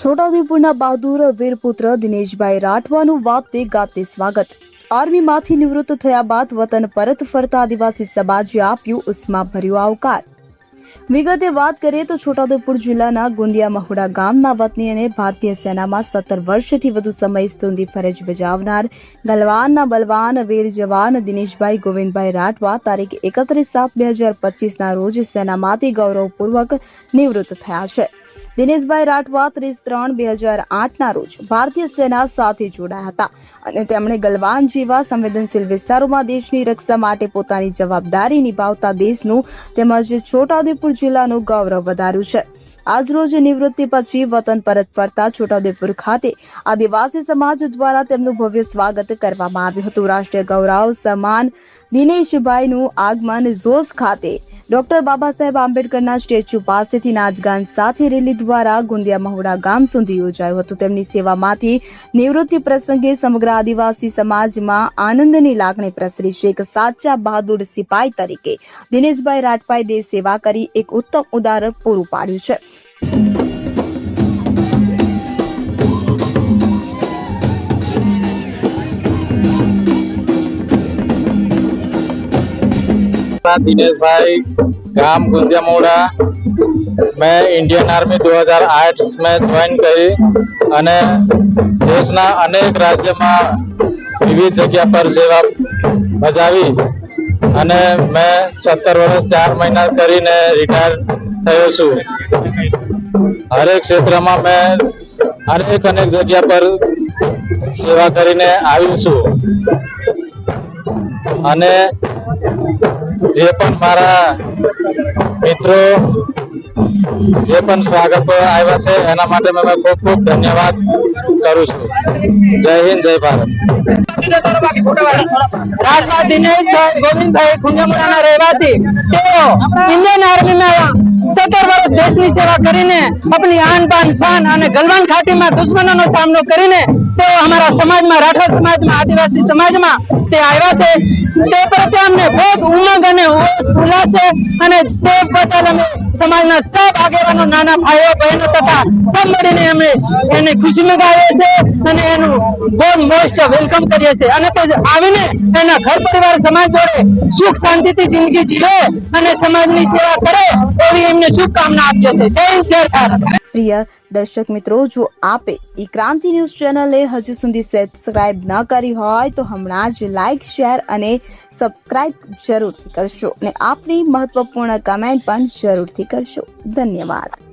છોટાઉદેપુરના બહાદુર વીરપુત્ર દિનેશભાઈ રાઠવાનું વાતે ગાતે સ્વાગત. આર્મીમાંથી નિવૃત્ત થયા બાદ વતન પરત ફરતા આદિવાસી સમાજે આપ્યું ઉષ્માભર્યું આવકાર. વિગતે વાત કરીએ તો છોટાઉદેપુર જિલ્લાના ગુંદિયા મહુડા ગામના વતની અને ભારતીય સેનામાં સત્તર વર્ષથી વધુ સમય સુધી ફરજ બજાવનાર ગલવાનના બલવાન વીર જવાન દિનેશભાઈ ગોવિંદભાઈ રાઠવા તારીખ એકત્રીસ સાત બે હજાર પચીસના રોજ સેનામાંથી ગૌરવપૂર્વક નિવૃત્ત થયા છે. દિનેશભાઈ રાઠવા ત્રીસ ત્રણ બે હજાર આઠના રોજ ભારતીય સેના સાથે જોડાયા હતા. અને તેમણે ગલવાન જેવા સંવેદનશીલ વિસ્તારોમાં દેશની રક્ષા માટે પોતાની જવાબદારી નિભાવતા દેશનું તેમજ છોટાઉદેપુર જિલ્લાનું ગૌરવ વધાર્યું છે. આજરોજ નિવૃત્તિ પછી વતન પરત ફરતા છોટાઉદેપુર ખાતે આદિવાસી સમાજ દ્વારા તેમનું ભવ્ય સ્વાગત કરવામાં આવ્યું હતું. રાષ્ટ્રીય ગૌરવ સમાન દિનેશભાઈનું આગમન ઝોસ ખાતે ડોક્ટર બાબા સાહેબ આંબેડકરના સ્ટેચ્યુ પાસેથી નાચગાન સાથે રેલી દ્વારા ગુંદિયા મહુડા ગામ સુધી યોજાયું હતું. તેમની સેવામાંથી નિવૃત્તિ પ્રસંગે સમગ્ર આદિવાસી સમાજમાં આનંદની લાગણી પ્રસરી છે. એક સાચા બહાદુર સિપાઈ તરીકે દિનેશભાઈ રાઠવાએ દેશ સેવા કરી એક ઉત્તમ ઉદાહરણ પૂરું પાડ્યું છે. મારું દિનેशભાई ગામ ગુંજિયામોડા મેં ઇન્ડિયન આર્મી દો હજાર આઠ મેં જોઈન કરી અને દેશના અનેક રાજ્યમાં વિવિધ જગ્યા પર સેવા બજાવી અને મેં સત્તર વર્ષ ચાર મહિના કરીને રિટાયર થયો છું. હરેક ક્ષેત્રમાં મેં અનેક અનેક જગ્યા પર સેવા કરીને આવ્યું છું. અને જે પણ મારા મિત્રો જે પણ સ્વાગત આવ્યા છે, એના માટે મેં ખૂબ ખૂબ ધન્યવાદ કરું છું. જય હિન્દ, જય ભારત. દુશ્મનોનો સામનો કરીને તેઓ અમારા સમાજમાં રાઠવા સમાજમાં, આદિવાસી સમાજમાં તે આવ્યા છે. તે પ્રત્યે અમને બહુ ઉમંગ અને ઉલ્લાસ અને તે બદલ અમે સમાજના સબ આગેવાનો, નાના ભાઈઓ, બહેનો તથા સબ મળીને અમે એને ખુશી મગાવીએ છીએ અને એનું બહુ મોસ્ટ વેલકમ કરીએ છીએ. અને આવીને એના ઘર પરિવાર, સમાજ જોડે સુખ શાંતિથી જિંદગી જીવે અને સમાજની સેવા કરે એવી એમને શુભકામના આપીએ છીએ. જય જય ભારત. પ્રિય દર્શક મિત્રો, જો આપે ઈ ક્રાંતિ ન્યૂઝ ચેનલે હજુ સુધી સબસ્ક્રાઇબ ન કરી હોય તો હમણાં જ લાઇક શેર અને સબસ્ક્રાઇબ જરૂરથી કરશો અને આપની મહત્વપૂર્ણ કમેન્ટ પણ જરૂરથી કરશો. ધન્યવાદ.